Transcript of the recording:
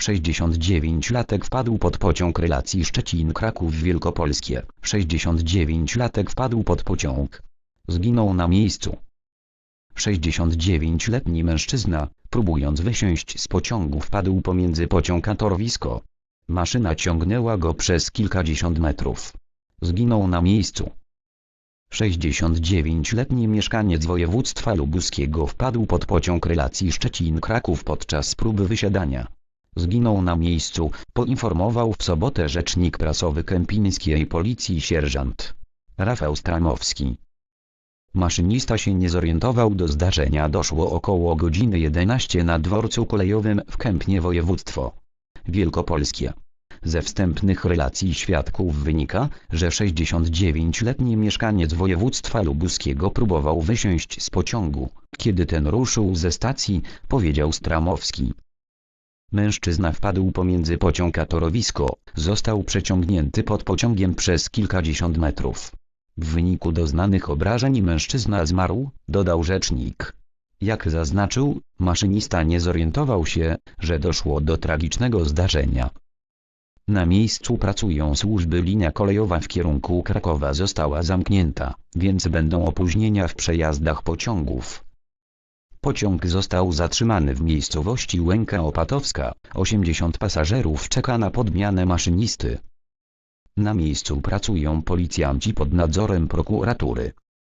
69-latek wpadł pod pociąg relacji Szczecin-Kraków-Wielkopolskie. 69-latek wpadł pod pociąg. Zginął na miejscu. 69-letni mężczyzna, próbując wysiąść z pociągu wpadł pomiędzy pociąg a torowisko. Maszyna ciągnęła go przez kilkadziesiąt metrów. Zginął na miejscu. 69-letni mieszkaniec województwa lubuskiego wpadł pod pociąg relacji Szczecin-Kraków podczas próby wysiadania. Zginął na miejscu, poinformował w sobotę rzecznik prasowy kępińskiej policji sierżant Rafał Stramowski. Maszynista się nie zorientował do zdarzenia doszło około godziny 11 na dworcu kolejowym w Kępnie województwo wielkopolskie. Ze wstępnych relacji świadków wynika, że 69-letni mieszkaniec województwa lubuskiego próbował wysiąść z pociągu, kiedy ten ruszył ze stacji, powiedział Stramowski. Mężczyzna wpadł pomiędzy pociąg a torowisko, został przeciągnięty pod pociągiem przez kilkadziesiąt metrów. W wyniku doznanych obrażeń mężczyzna zmarł, dodał rzecznik. Jak zaznaczył, maszynista nie zorientował się, że doszło do tragicznego zdarzenia. Na miejscu pracują służby linia kolejowa w kierunku Krakowa została zamknięta, więc będą opóźnienia w przejazdach pociągów. Pociąg został zatrzymany w miejscowości Łęka Opatowska, 80 pasażerów czeka na podmianę maszynisty. Na miejscu pracują policjanci pod nadzorem prokuratury.